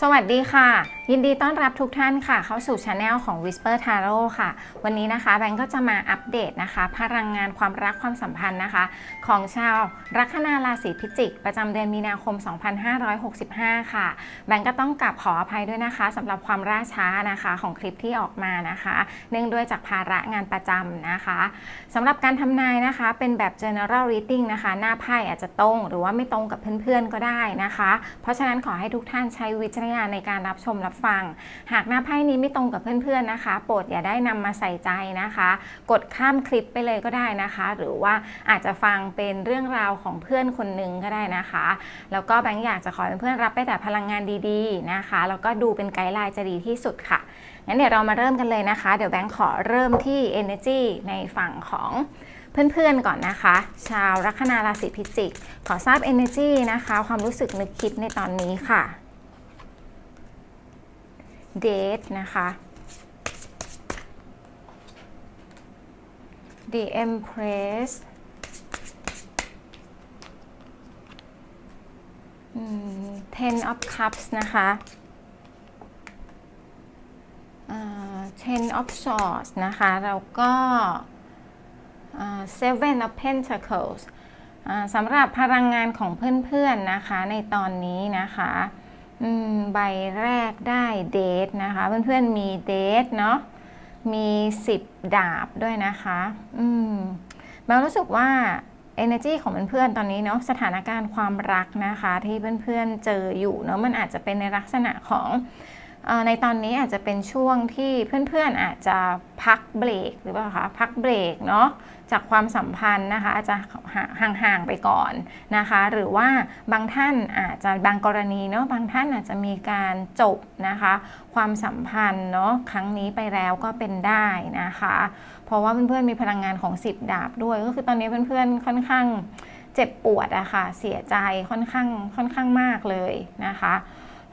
สวัสดีค่ะ ยินดีต้อนรับทุกท่านค่ะ เข้าสู่ช anel ของ Whisper Tarot ค่ะ วันนี้นะคะแบงก์ก็จะมาอัปเดตนะคะ พลังงานความรักความสัมพันธ์นะคะ ของชาวลัคนาราศีพิจิก ประจำเดือนมีนาคม 2565 ค่ะ แบงก์ก็ต้องกลับขออภัยด้วยนะคะสำหรับความล่าช้านะคะของคลิปที่ออกมานะคะ เนื่องด้วยจากภาระงานประจำนะคะสำหรับการทำนายนะคะ เป็นแบบ general reading นะคะ หน้าไพ่อาจจะตรง หรือว่าไม่ตรงกับเพื่อนๆก็ได้นะคะ เพราะฉะนั้นขอให้ทุกท่านใช้วิจารณญาณในการรับชมรับฟัง หากหน้าไพ่นี้ไม่ตรงกับเพื่อนๆนะคะ โปรดอย่าได้นำมาใส่ใจนะคะ กดข้ามคลิปไปเลยก็ได้นะคะ หรือว่าอาจจะฟังเป็นเรื่องราวของเพื่อนคนหนึ่งก็ได้นะคะ แล้วก็แบงค์อยากจะขอให้เพื่อนๆรับไปแต่พลังงานดีๆนะคะ แล้วก็ดูเป็นไกด์ไลน์จะดีที่สุดค่ะงั้นเดี๋ยวเรามาเริ่มกันเลยนะคะ เดี๋ยวแบงค์ขอเริ่มที่ energy ในฝั่งของเพื่อนๆก่อนนะคะ ชาวลัคนาราศีพิจิก ขอทราบ energy นะคะ ความรู้สึกนึกคิดในตอนนี้ค่ะ date นะคะ the empress อืม ten of cups นะคะ ten of swords นะคะ แล้วก็ seven of pentacles สำหรับพลังงานของเพื่อนๆนะคะในตอนนี้นะคะ ใบแรกได้เดทนะคะเพื่อนๆมีเดทเนาะมี10ดาบด้วยนะคะอืมแบงรู้สึกว่า energy ของเพื่อนๆตอนนี้เนาะสถานการณ์ความรักนะคะ ที่เพื่อนๆเจออยู่เนาะมันอาจจะเป็นในลักษณะของ ในตอนนี้อาจจะเป็นช่วงที่เพื่อนๆอาจจะพักเบรกหรือเปล่าคะพักเบรกเนาะจากความสัมพันธ์นะคะอาจจะห่างๆไปก่อนนะคะ หรือว่าบางท่านอาจจะบางกรณีเนาะบางท่านอาจจะมีการจบนะคะ ความสัมพันธ์เนาะครั้งนี้ไปแล้วก็เป็นได้นะคะ เพราะว่าเพื่อนๆมีพลังงานของ10ดาบด้วย ก็คือตอนนี้เพื่อนๆค่อนข้างเจ็บปวดอะค่ะเสียใจค่อนข้างค่อนข้างมากเลยนะคะ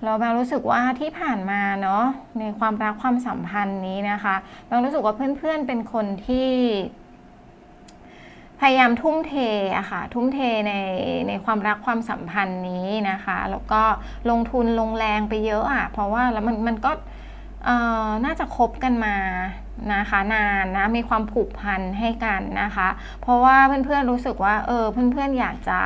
เราบางรู้สึกว่าที่ผ่านมาเนาะในความรักความสัมพันธ์นี้นะคะบางรู้สึกว่าเพื่อนๆเป็นคนที่พยายามทุ่มเทอะค่ะทุ่มเทในในความรักความสัมพันธ์นี้นะคะ แล้วก็ลงทุนลงแรงไปเยอะอะเพราะว่าแล้วมันมันก็น่าจะคบกันมานะคะนานนะมีความผูกพันให้กันนะคะ เพราะว่าเพื่อนๆรู้สึกว่าเออเพื่อนๆอยากจะ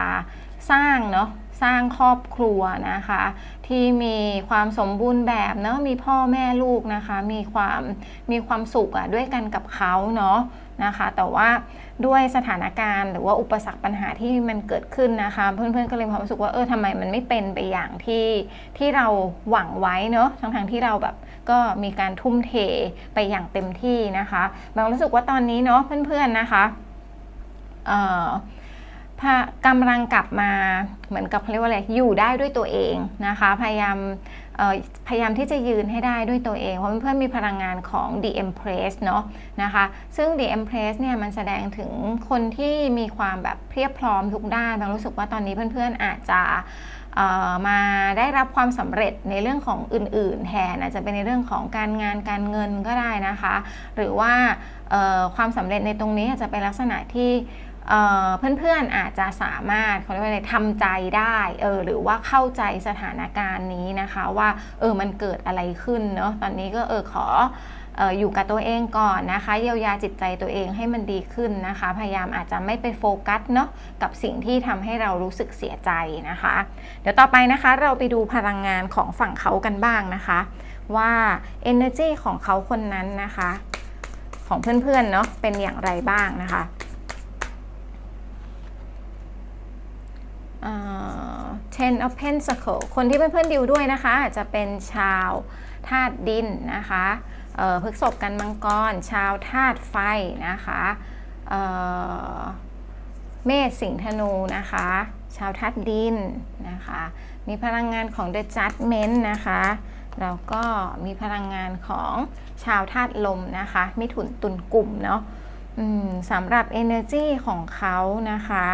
สร้างเนาะ สร้างครอบครัวนะคะ ที่มีความสมบูรณ์แบบเนาะมีพ่อแม่ลูกนะคะ มีความมีความสุขอะด้วยกันกับเขาเนาะนะคะ แต่ว่าด้วยสถานการณ์หรือว่าอุปสรรคปัญหาที่มันเกิดขึ้นนะคะ เพื่อนๆก็เลยความรู้สึกว่าเออทำไมมันไม่เป็นไปอย่างที่ที่เราหวังไว้เนาะทั้งทงที่เราแบบก็มีการทุ่มเทไปอย่างเต็มที่นะคะบางรู้สึกว่าตอนนี้เนาะเพื่อนๆนะคะเอ่อ กำลังกลับมาเหมือนกับเขาเรียกว่าอะไรอยู่ได้ด้วยตัวเองนะคะ พยายามพยายามที่จะยืนให้ได้ด้วยตัวเอง เพราะเพื่อนมีพลังงานของ The Empress เนาะนะคะ ซึ่ง The Empress เนี่ยมันแสดงถึงคนที่มีความแบบเพียบพร้อมทุกด้านบางรู้สึกว่าตอนนี้เพื่อนๆอาจจะมาได้รับความสำเร็จในเรื่องของอื่น ๆ แทนอาจจะเป็นในเรื่องของการงานการเงินก็ได้นะคะ หรือว่าความสำเร็จในตรงนี้อาจจะเป็นลักษณะที่ เพื่อนๆอาจจะสามารถเขาเรียกว่าอะไรทำใจได้เออหรือว่าเข้าใจสถานการณ์นี้นะคะว่าเออมันเกิดอะไรขึ้นเนาะตอนนี้ก็เออขออยู่กับตัวเองก่อนนะคะ เยียวยาจิตใจตัวเองให้มันดีขึ้นนะคะ พยายามอาจจะไม่ไปโฟกัสเนาะกับสิ่งที่ทำให้เรารู้สึกเสียใจนะคะ เดี๋ยวต่อไปนะคะเราไปดูพลังงานของฝั่งเขากันบ้างนะคะ ว่า energy ของเขาคนนั้นนะคะ ของเพื่อนๆเนาะเป็นอย่างไรบ้างนะคะ Ten of Pentacles คนที่เป็นเพื่อนดิวด้วยนะคะ อาจจะเป็นชาวธาตุดินนะคะพฤกษบกันมังกร ชาวธาตุไฟนะคะเมษสิงธนูนะคะ ชาวธาตุดินนะคะ มีพลังงานของ The Judgment นะคะแล้วก็มีพลังงานของชาวธาตุลมนะคะ มิถุนตุลกลุ่มเนาะสำหรับ Energy ของเขานะคะ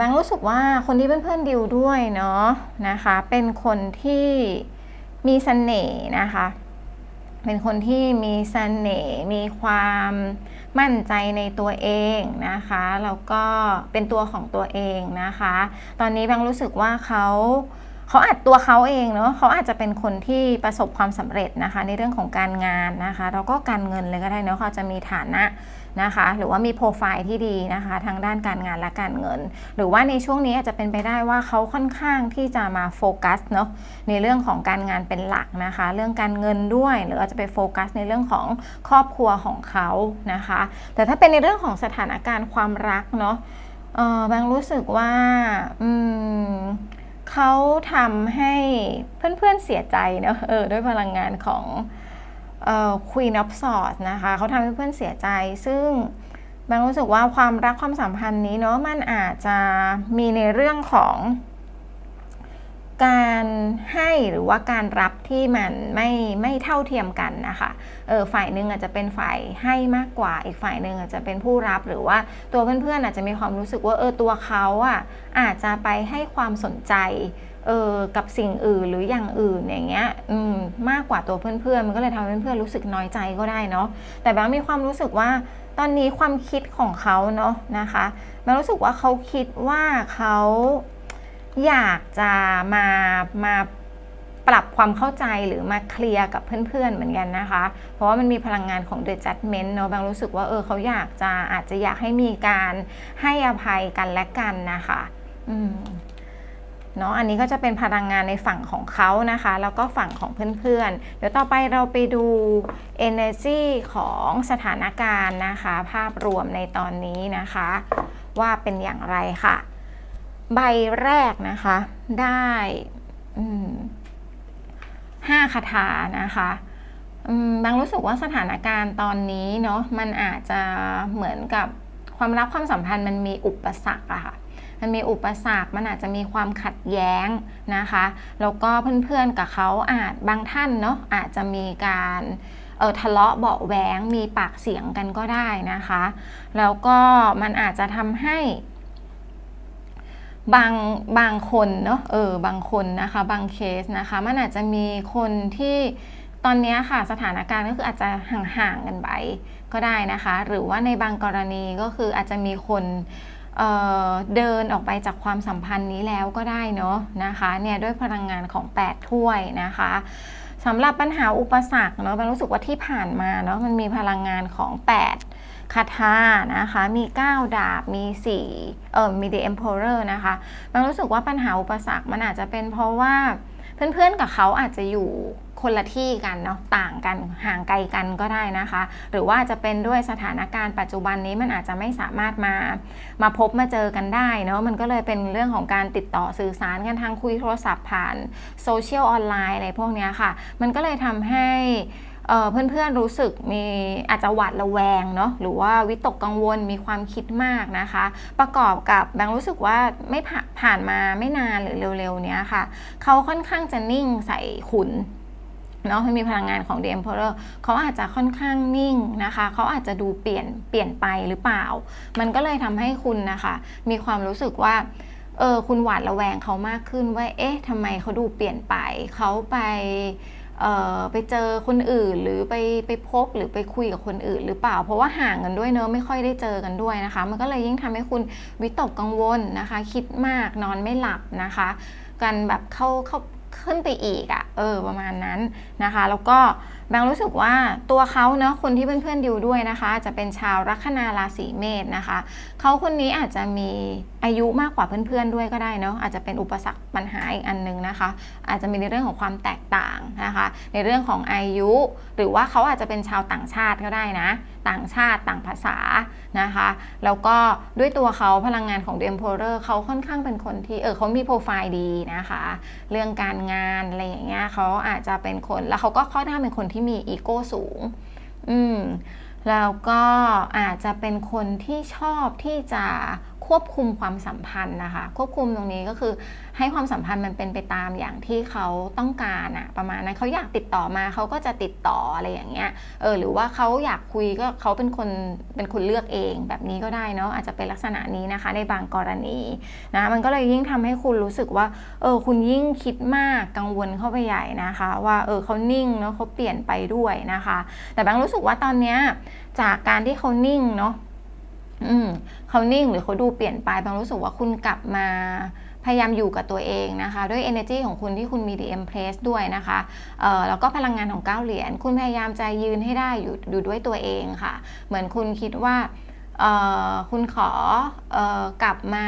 บางรู้สึกว่าคนที่เพื่อนๆดิวด้วยเนาะนะคะ เป็นคนที่มีเสน่ห์นะคะ เป็นคนที่มีเสน่ห์มีความมั่นใจในตัวเองนะคะแล้วก็เป็นตัวของตัวเองนะคะ ตอนนี้บางรู้สึกว่าเขา เขาอาจตัวเขาเองเนาะเขาอาจจะเป็นคนที่ประสบความสำเร็จนะคะ ในเรื่องของการงานนะคะแล้วก็การเงินเลยก็ได้เนาะเขาจะมีฐานะนะคะ หรือว่ามีโปรไฟล์ที่ดีนะคะ ทางด้านการงานและการเงิน หรือว่าในช่วงนี้อาจจะเป็นไปได้ว่าเขาค่อนข้างที่จะมาโฟกัสเนาะในเรื่องของการงานเป็นหลักนะคะ เรื่องการเงินด้วย หรืออาจจะไปโฟกัสในเรื่องของครอบครัวของเขานะคะ แต่ถ้าเป็นในเรื่องของสถานการณ์ความรักเนาะเออแบงรู้สึกว่าอืม เขาทำให้เพื่อนๆเสียใจเนอะเออด้วยพลังงานของควีนออฟสอดนะคะเขาทำให้เพื่อนเสียใจ ซึ่งบางรู้สึกว่าความรักความสัมพันธ์นี้เนาะมันอาจจะมีในเรื่องของ การให้หรือว่าการรับที่มันไม่ไม่เท่าเทียมกันนะคะเออฝ่ายหนึ่งอาจจะเป็นฝ่ายให้มากกว่า อีกฝ่ายหนึ่งอาจจะเป็นผู้รับหรือว่าตัวเพื่อนๆอาจจะมีความรู้สึกว่าเออตัวเขาอะอาจจะไปให้ความสนใจเออกับสิ่งอื่นหรืออย่างอื่นอย่างเงี้ยอืมมากกว่าตัวเพื่อนๆมันก็เลยทำให้เพื่อนๆรู้สึกน้อยใจก็ได้เนาะแต่แบงมีความรู้สึกว่าตอนนี้ความคิดของเขาเนาะนะคะแบงรู้สึกว่าเขาคิดว่าเขา อยากจะมามาปรับความเข้าใจหรือมาเคลียร์กับเพื่อนๆเหมือนกันนะคะ เพราะว่ามันมีพลังงานของ The Judgment เนอะบางรู้สึกว่าเออเขาอยากจะอาจจะอยากให้มีการให้อภัยกันและกันนะคะอืมเนาะอันนี้ก็จะเป็นพลังงานในฝั่งของเขานะคะ แล้วก็ฝั่งของเพื่อนๆ เดี๋ยวต่อไปเราไปดู energy ของสถานการณ์นะคะ ภาพรวมในตอนนี้นะคะ ว่าเป็นอย่างไรค่ะ ใบแรกนะคะ ได้ห้าคาถานะคะบางรู้สึกว่าสถานการณ์ตอนนี้เนาะมันอาจจะเหมือนกับความรักความสัมพันธ์มันมีอุปสรรคอะค่ะมันมีอุปสรรค มันอาจจะมีความขัดแย้งนะคะ แล้วก็เพื่อนๆกับเขาอาจบางท่านเนาะอาจจะมีการเออทะเลาะเบาแหวงมีปากเสียงกันก็ได้นะคะ แล้วก็มันอาจจะทำให้ บางบางคนเนาะเออบางคนนะคะบางเคสนะคะมันอาจจะมีคนที่ตอนนี้ค่ะสถานการณ์ก็คืออาจจะห่างๆกันไปก็ได้นะคะ หรือว่าในบางกรณีก็คืออาจจะมีคนเเดินออกไปจากความสัมพันธ์นี้แล้วก็ได้เนาะนะคะเนี่ยด้วยพลังงานของ 8 ถ้วยนะคะสำหรับปัญหาอุปสรรคเนาะมันรู้สึกว่าที่ผ่านมาเนาะมันมีพลังงานของ 8 คาถานะคะ มี 9 ดาบ มี4เอ่อมี The Emperor นะคะมันรู้สึกว่าปัญหาอุปสรรคมันอาจจะเป็นเพราะว่าเพื่อนๆกับเขาอาจจะอยู่คนละที่กันเนาะต่างกันห่างไกลกันก็ได้นะคะ หรือว่าจะเป็นด้วยสถานการณ์ปัจจุบันนี้มันอาจจะไม่สามารถมามาพบมาเจอกันได้เนาะมันก็เลยเป็นเรื่องของการติดต่อสื่อสารกันทางคุยโทรศัพท์ผ่านโซเชียลออนไลน์อะไรพวกนี้ค่ะ มันก็เลยทำให้ เพื่อนๆรู้สึกมีอาจจะหวาดระแวงเนาะหรือว่าวิตกกังวลมีความคิดมากนะคะ ประกอบกับแบงค์รู้สึกว่าไม่ผ่านมาไม่นานหรือเร็วๆเนี้ยค่ะเขาค่อนข้างจะนิ่งใส่ขุนเนาะมีพลังงานของ The Emperor เขาอาจจะค่อนข้างนิ่งนะคะ เขาอาจจะดูเปลี่ยนเปลี่ยนไปหรือเปล่า มันก็เลยทำให้คุณนะคะ มีความรู้สึกว่าเออคุณหวาดระแวงเขามากขึ้นว่า เอ๊ะทำไมเขาดูเปลี่ยนไป เขาไป ไปเจอคนอื่นหรือไปไปพบหรือไปคุยกับคนอื่น หรือเปล่า เพราะว่าห่างกันด้วยเนอะไม่ค่อยได้เจอกันด้วยนะคะ มันก็เลยยิ่งทำให้คุณวิตกกังวลนะคะ คิดมากนอนไม่หลับนะคะ กันแบบเข้าเข้าขึ้นไปอีกอะ่ะเออประมาณนั้นนะคะ แล้วก็ บางรู้สึกว่าตัวเขาเนาะคนที่เพื่อนๆดิวด้วยนะคะ จะเป็นชาวลัคนาราศีเมษนะคะเขาคนนี้อาจจะมีอายุมากกว่าเพื่อนๆด้วยก็ได้เนาะอาจจะเป็นอุปสรรคปัญหาอีกอันนึงนะคะ อาจจะมีในเรื่องของความแตกต่างนะคะ ในเรื่องของอายุ หรือว่าเขาอาจจะเป็นชาวต่างชาติก็ได้นะ ต่างชาติต่างภาษานะคะ แล้วก็ด้วยตัวเขาพลังงานของ The Emperor เขาค่อนข้างเป็นคนที่เออเขามีโปรไฟล์ดีนะคะ เรื่องการงานอะไรอย่างเงี้ยเขาอาจจะเป็นคนแล้วเขาก็ข้อนข้าเป็นคนที่มีอีโก้สูง อืมแล้วก็อาจจะเป็นคนที่ชอบที่จะควบคุมความสัมพันธ์นะคะ ควบคุมตรงนี้ก็คือให้ความสัมพันธ์มันเป็นไปตามอย่างที่เขาต้องการอะประมาณนั้นเขาอยากติดต่อมาเขาก็จะติดต่ออะไรอย่างเงี้ยเออหรือว่าเขาอยากคุยก็เขาเป็นคนเป็นคนเลือกเองแบบนี้ก็ได้เนาะอาจจะเป็นลักษณะนี้นะคะ ในบางกรณีนะมันก็เลยยิ่งทำให้คุณรู้สึกว่าเออคุณยิ่งคิดมากกังวลเข้าไปใหญ่นะคะ ว่าเออเขานิ่งเนาะเขาเปลี่ยนไปด้วยนะคะ แต่บางรู้สึกว่าตอนเนี้ยจากการที่เขานิ่งเนาะ อืมเขานิ่งหรือเขาดูเปลี่ยนไปบางรู้สึกว่าคุณกลับมาพยายามอยู่กับตัวเองนะคะ ด้วย energy ของคุณที่คุณมี DM place ด้วยนะคะเอ่อแล้วก็พลังงานของก้าเหรียญคุณพยายามจะยืนให้ได้อยู่อยู่ด้วยตัวเองค่ะ เหมือนคุณคิดว่า คุณขอออกลับมา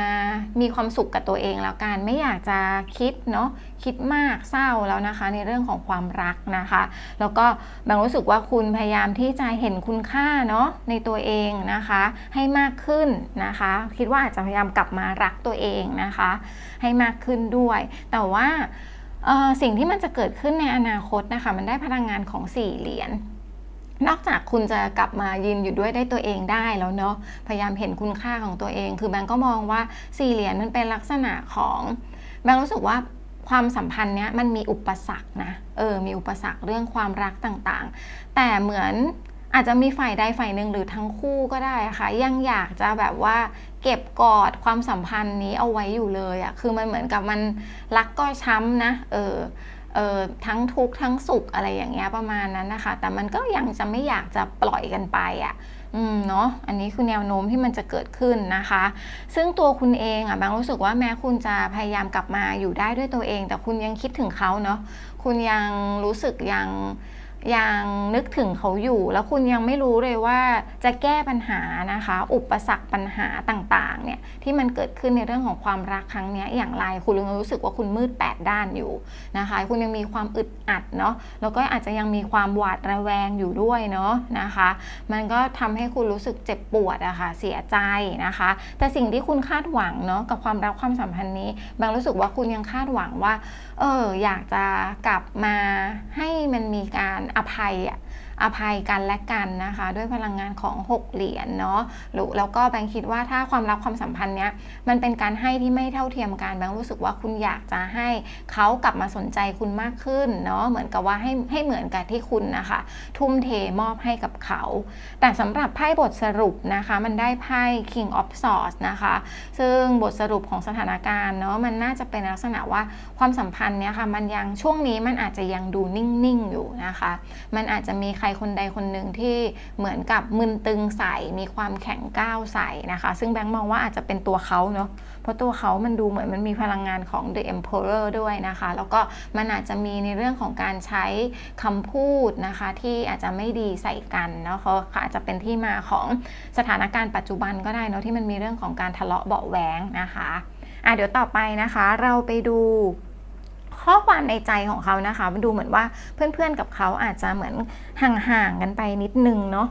มีความสุขกับตัวเองแล้วกันไม่อยากจะคิดเนาะคิดมากเศร้าแล้วนะคะ ในเรื่องของความรักนะคะ แล้วก็บางรู้สึกว่าคุณพยายามที่จะเห็นคุณค่าเนาะในตัวเองนะคะ ให้มากขึ้นนะคะ คิดว่าอาจจะพยายามกลับมารักตัวเองนะคะ ให้มากขึ้นด้วย แต่ว่าสิ่งที่มันจะเกิดขึ้นในอนาคตนะคะ มันได้พลังงานของสี่เหรียญ นอกจากคุณจะกลับมายืนอยู่ด้วยได้ตัวเองได้แล้วเนาะพยายามเห็นคุณค่าของตัวเอง คือแบงก์ก็มองว่าสี่เหรียญมันเป็นลักษณะของแบงก์รู้สึกว่าความสัมพันธ์เนี้ยมันมีอุปสรรคนะเออมีอุปสรรคเรื่องความรักต่างๆ แต่เหมือนอาจจะมีฝ่ายใดฝ่ายหนึ่งหรือทั้งคู่ก็ได้ค่ะ ยังอยากจะแบบว่าเก็บกอดความสัมพันธ์นี้เอาไว้อยู่เลยอะคือมันเหมือนกับมันรักก็ช้ำนะเออ ทั้งทุกข์ทั้งสุขอะไรอย่างเงี้ยประมาณนั้นนะคะ แต่มันก็ยังจะไม่อยากจะปล่อยกันไปอะ่ะอืมเนาะอันนี้คือแนวโน้มที่มันจะเกิดขึ้นนะคะ ซึ่งตัวคุณเองอะ่ะบางรู้สึกว่าแม้คุณจะพยายามกลับมาอยู่ได้ด้วยตัวเอง แต่คุณยังคิดถึงเขาเนาะคุณยังรู้สึกยัง ยังนึกถึงเขาอยู่ แล้วคุณยังไม่รู้เลยว่าจะแก้ปัญหานะคะ อุปสรรคปัญหาต่างๆเนี่ยที่มันเกิดขึ้นในเรื่องของความรักครั้งนี้อย่างไรคุณยังรู้สึกว่าคุณมืดแปดด้านอยู่นะคะ คุณยังมีความอึดอัดเนาะแล้วก็อาจจะยังมีความหวาดระแวงอยู่ด้วยเนาะนะคะ มันก็ทำให้คุณรู้สึกเจ็บปวดอะค่ะเสียใจนะคะ แต่สิ่งที่คุณคาดหวังเนาะกับความรักความสัมพันธ์นี้บางรู้สึกว่าคุณยังคาดหวังว่าเอออยากจะกลับมาให้มันมีการอภัยอะ อภัยกันและกันนะคะ ด้วยพลังงานของ 6 เหรียญเนาะหรือแล้วก็แบงค์คิดว่าถ้าความรักความสัมพันธ์เนี้ยมันเป็นการให้ที่ไม่เท่าเทียมกันแบงค์รู้สึกว่าคุณอยากจะให้เขากลับมาสนใจคุณมากขึ้นเนาะเหมือนกับว่าให้ให้เหมือนกับที่คุณนะคะ ทุ่มเทมอบให้กับเขา แต่สำหรับไพ่บทสรุปนะคะ มันได้ไพ่ King of Swords นะคะ ซึ่งบทสรุปของสถานการณ์เนาะมันน่าจะเป็นลักษณะว่าความสัมพันธ์เนี้ยค่ะมันยังช่วงนี้มันอาจจะยังดูนิ่งๆอยู่นะคะ มันอาจจะมีใครคนใดคนหนึ่งที่เหมือนกับมึนตึงใส่มีความแข็งก้าวใส่นะคะ ซึ่งแบงค์มองว่าอาจจะเป็นตัวเขาเนาะเพราะตัวเขามันดูเหมือนมันมีพลังงานของ The Emperor ด้วยนะคะ แล้วก็มันอาจจะมีในเรื่องของการใช้คำพูดนะคะ ที่อาจจะไม่ดีใส่กันเนาะเขาอาจจะเป็นที่มาของสถานการณ์ปัจจุบันก็ได้เนาะที่มันมีเรื่องของการทะเลาะเบาะแหวงนะคะอะเดี๋ยวต่อไปนะคะ เราไปดู ข้อความในใจของเขานะคะมันดูเหมือนว่าเพื่อนๆกับเขาอาจจะเหมือนห่างๆกันไปนิดนึงเนาะ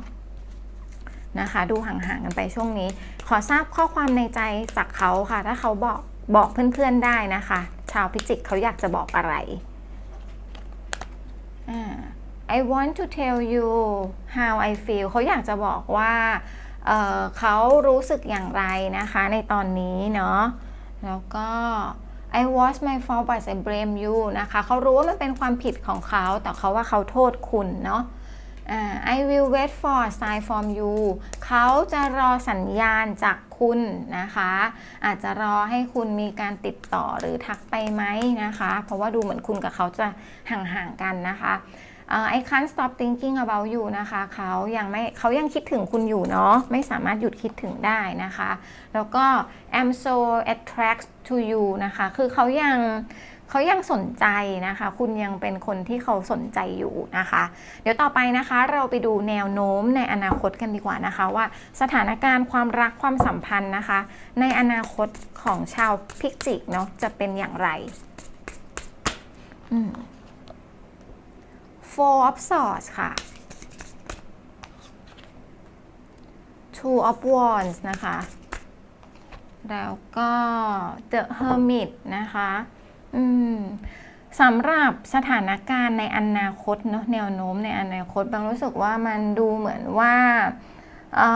นะคะ ดูห่างๆกันไปช่วงนี้ ขอทราบข้อความในใจจากเขาค่ะ ถ้าเขาบอกบอกเพื่อนๆได้นะคะ ชาวพิจิกเขาอยากจะบอกอะไรอ่า I want to tell you how I feel เขาอยากจะบอกว่าเเขารู้สึกอย่างไรนะคะ ในตอนนี้เนาะแล้วก็ I watch my fault but I blame you นะคะ เขารู้ว่ามันเป็นความผิดของเขา แต่เขาว่าเขาโทษคุณเนาะ I will wait for sign from you เขาจะรอสัญญาณจากคุณนะคะ อาจจะรอให้คุณมีการติดต่อหรือทักไปไหมนะคะ เพราะว่าดูเหมือนคุณกับเขาจะห่างๆกันนะคะ I can't stop thinking about you นะคะเขายังไม่เขายังคิดถึงคุณอยู่เนาะไม่สามารถหยุดคิดถึงได้นะคะ แล้วก็ I'm so attracted to you นะคะ คือเขายังเขายังสนใจนะคะ คุณยังเป็นคนที่เขาสนใจอยู่นะคะ เดี๋ยวต่อไปนะคะเราไปดูแนวโน้มในอนาคตกันดีกว่านะคะ ว่าสถานการณ์ความรักความสัมพันธ์นะคะ ในอนาคตของชาวพิกจิกเนาะจะเป็นอย่างไร อืม Four of Swords ค่ะ Two of Wands นะคะ แล้วก็ The Hermit นะคะอืมสำหรับสถานการณ์ในอนาคตเนาะแนวโน้มในอนาคตบางรู้สึกว่ามันดูเหมือนว่าเอ่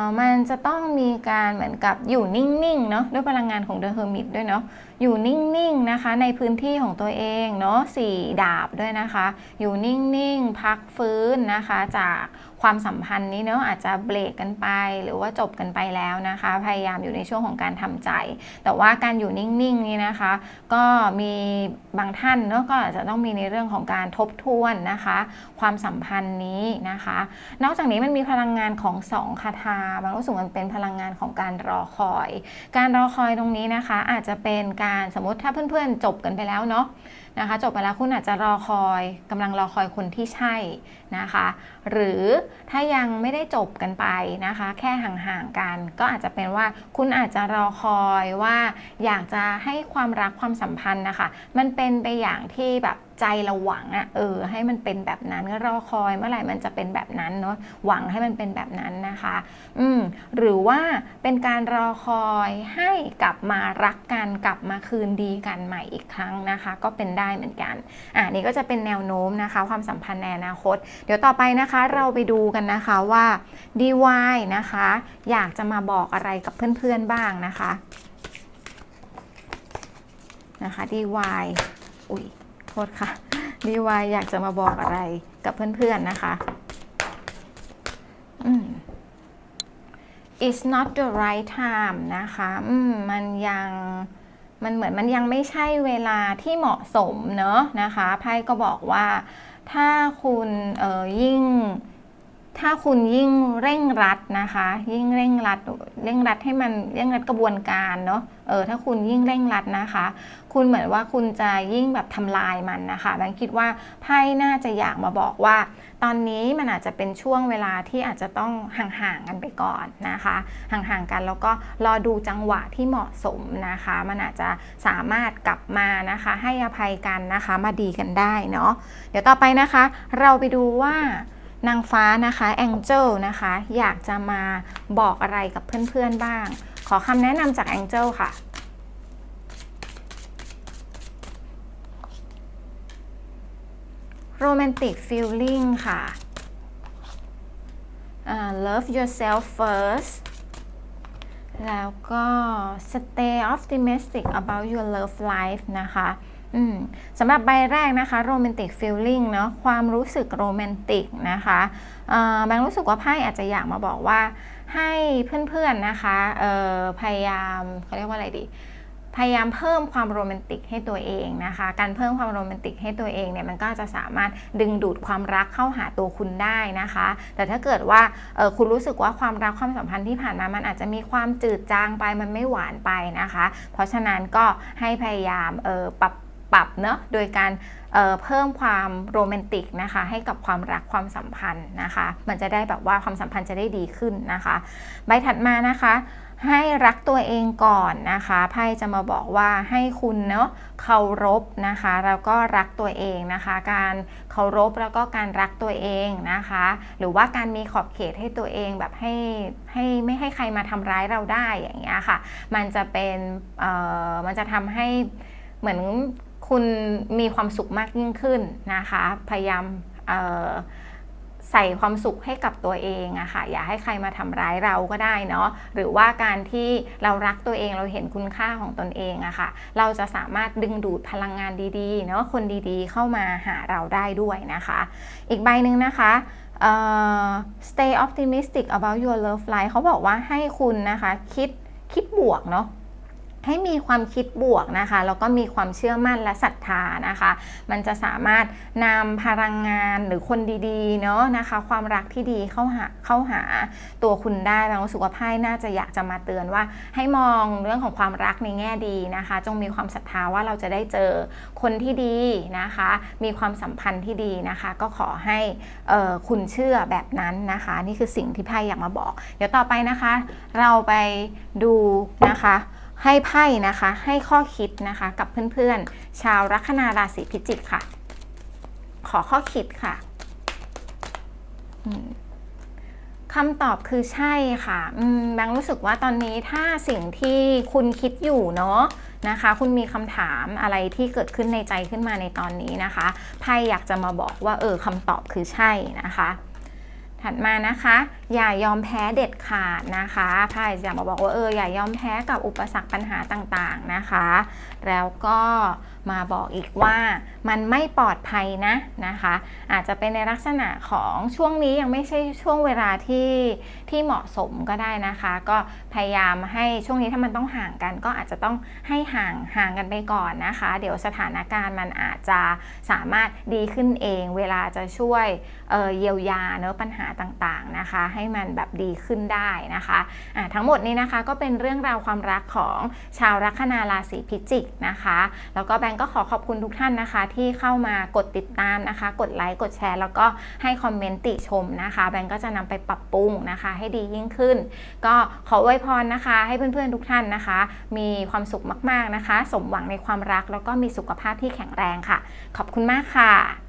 อมันจะต้องมีการเหมือนกับอยู่นิ่งๆเนาะด้วยพลังงานของ The Hermit ด้วยเนาะอยู่นิ่งๆนะคะในพื้นที่ของตัวเองเนาะสี่ดาบด้วยนะคะ อยู่นิ่งๆ พักฟื้นนะคะ จากความสัมพันธ์นี้เนาะอาจจะเบรกกันไป หรือว่าจบกันไปแล้วนะคะ พยายามอยู่ในช่วงของการทำใจ แต่ว่าการอยู่นิ่งๆนี้นะคะ ก็มีบางท่านเนาะก็อาจจะต้องมีในเรื่องของการทบทวนนะคะ ความสัมพันธ์นี้นะคะ นอกจากนี้มันมีพลังงานของของสองคาถาบางรู้สึกมันเป็นพลังงานของการรอคอย การรอคอยตรงนี้นะคะ อาจจะเป็นการสมมติถ้าเพื่อนๆจบกันไปแล้วเนาะนะคะจบไปแล้วคุณอาจจะรอคอยกำลังรอคอยคนที่ใช่ นะคะ หรือถ้ายังไม่ได้จบกันไปนะคะ แค่ห่างๆกัน ก็อาจจะเป็นว่าคุณอาจจะรอคอยว่าอยากจะให้ความรักความสัมพันธ์นะคะ มันเป็นไปอย่างที่แบบใจเราหวังอะ่ะเออ ให้มันเป็นแบบนั้นก็รอคอยเมื่อไหร่มันจะเป็นแบบนั้นเนาะหวังให้มันเป็นแบบนั้นนะคะ อืมหรือว่าเป็นการรอคอยให้กลับมารักกันกลับมาคืนดีกันใหม่อีกครั้งนะคะ ก็เป็นได้เหมือนกัน อ่านี่ก็จะเป็นแนวโน้มนะคะ ความสัมพันธ์ในอนาคตเดี๋ยวต่อไปนะคะเราไปดูกันนะคะว่า DY นะคะ อยากจะมาบอกอะไรกับเพื่อนๆบ้างนะคะนะคะ DY อุ้ยโทษค่ะ DY อยากจะมาบอกอะไรกับเพื่อนๆนะคะ อืม it's not the right time นะคะอืมมันยังมันเหมือนมันยังไม่ใช่เวลาที่เหมาะสมเนอะนะคะไพ่ก็บอกว่า ถ้าคุณยิ่ง ถ้าคุณยิ่งเร่งรัดนะคะ ยิ่งเร่งรัดเร่งรัดให้มันเร่งรัดกระบวนการเนาะเออถ้าคุณยิ่งเร่งรัดนะคะ คุณเหมือนว่าคุณจะยิ่งแบบทำลายมันนะคะแบงคิดว่าไพ่น่าจะอยากมาบอกว่า ตอนนี้มันอาจจะเป็นช่วงเวลาที่อาจจะต้องห่างๆกันไปก่อนนะคะ ห่างๆกันแล้วก็รอดูจังหวะที่เหมาะสมนะคะ มันอาจจะสามารถกลับมานะคะ ให้อภัยกันนะคะมาดีกันได้เนาะเดี๋ยวต่อไปนะคะ เราไปดูว่า นางฟ้านะคะแองเจิลนะคะ อยากจะมาบอกอะไรกับเพื่อนๆบ้าง ขอคำแนะนำจากแองเจิลค่ะ romantic feeling ค่ะ uh, love yourself first แล้วก็ stay optimistic about your love life นะคะ สำหรับใบแรกนะคะ romantic feeling เนาะความรู้สึกโรแมนติกนะคะแบงรู้สึกว่าไพ่อาจจะอยากมาบอกว่าให้เพื่อนๆนะคะพยายามเขาเรียกว่าอะไรดีพยายามเพิ่มความโรแมนติกให้ตัวเองนะคะ การเพิ่มความโรแมนติกให้ตัวเองเนี่ยมันก็จะสามารถดึงดูดความรักเข้าหาตัวคุณได้นะคะ แต่ถ้าเกิดว่าคุณรู้สึกว่าความรักความสัมพันธ์ที่ผ่านมามันอาจจะมีความจืดจางไปมันไม่หวานไปนะคะ เพราะฉะนั้นก็ให้พยายามปรับ ปรับเนาะโดยการเเพิ่มความโรแมนติกนะคะให้กับความรักความสัมพันธ์นะคะ มันจะได้แบบว่าความสัมพันธ์จะได้ดีขึ้นนะคะ ใบถัดมานะคะให้รักตัวเองก่อนนะคะไพ่จะมาบอกว่าให้คุณเนาะเคารพนะคะ แล้วก็รักตัวเองนะคะ การเคารพแล้วก็การรักตัวเองนะคะ หรือว่าการมีขอบเขตให้ตัวเองแบบให้ให้ไม่ให้ใครมาทำร้ายเราได้อย่างเงี้ยค่ะ มันจะเป็นมันจะทำให้เหมือน คุณมีความสุขมากยิ่งขึ้นนะคะ พยายามใส่ความสุขให้กับตัวเองอะค่ะ อย่าให้ใครมาทำร้ายเราก็ได้เนาะ หรือว่าการที่เรารักตัวเองเราเห็นคุณค่าของตนเองอะค่ะ เราจะสามารถดึงดูดพลังงานดีๆเนาะ คนดีๆเข้ามาหาเราได้ด้วยนะคะ อีกใบหนึ่งนะคะ uh, stay optimistic about your love life เขาบอกว่าให้คุณนะคะ คิดคิดบวกเนาะ ให้มีความคิดบวกนะคะแล้วก็มีความเชื่อมั่นและศรัทธานะคะ มันจะสามารถนำพลังงานหรือคนดีๆเนาะนะคะ ความรักที่ดีเข้าหาเข้าหาตัวคุณได้บางรู้สึกว่าไพ่น่าจะอยากจะมาเตือนว่า ให้มองเรื่องของความรักในแง่ดีนะคะ จงมีความศรัทธาว่าเราจะได้เจอคนที่ดีนะคะ มีความสัมพันธ์ที่ดีนะคะ ก็ขอให้คุณเชื่อแบบนั้นนะคะ นี่คือสิ่งที่ไพ่อยากมาบอก เดี๋ยวต่อไปนะคะ เราไปดูนะคะ ให้ไพ่นะคะ ให้ข้อคิดนะคะ กับเพื่อนๆ ชาวลัคนาราศีพิจิกค่ะ ขอข้อคิดค่ะคำตอบคือใช่ค่ะแบงรู้สึกว่าตอนนี้ถ้าสิ่งที่คุณคิดอยู่เนาะนะคะ คุณมีคำถามอะไรที่เกิดขึ้นในใจขึ้นมาในตอนนี้นะคะไพ่อยากจะมาบอกว่า เออคำตอบคือใช่นะคะ ถัดมานะคะอย่ายอมแพ้เด็ดขาดนะคะไพ่จะมาบอกว่าเอออย่ายอมแพ้กับอุปสรรคปัญหาต่างๆนะคะ แล้วก็มาบอกอีกว่ามันไม่ปลอดภัยนะนะคะ อาจจะเป็นในลักษณะของช่วงนี้ยังไม่ใช่ช่วงเวลาที่ที่เหมาะสมก็ได้นะคะ ก็พยายามให้ช่วงนี้ถ้ามันต้องห่างกัน ก็อาจจะต้องให้ห่างห่างกันไปก่อนนะคะ เดี๋ยวสถานการณ์มันอาจจะสามารถดีขึ้นเอง เวลาจะช่วยเเยียวยาเนื้อปัญหาต่างๆนะคะให้มันแบบดีขึ้นได้นะคะะทั้งหมดนี้นะคะก็เป็นเรื่องราวความรักของชาวลัคนาราศีพิจิกนะคะ แล้วก็แบงก์ก็ขอขอบคุณทุกท่านนะคะ ที่เข้ามากดติดตามนะคะ กดไลค์กดแชร์ แล้วก็ให้คอมเมนต์ติชมนะคะ แบงก์ก็จะนำไปปรับปรุงนะคะ ให้ดียิ่งขึ้น ก็ขออวยพรนะคะ ให้เพื่อนๆทุกท่านนะคะ มีความสุขมากๆนะคะ สมหวังในความรักแล้วก็มีสุขภาพที่แข็งแรงค่ะ ขอบคุณมากค่ะ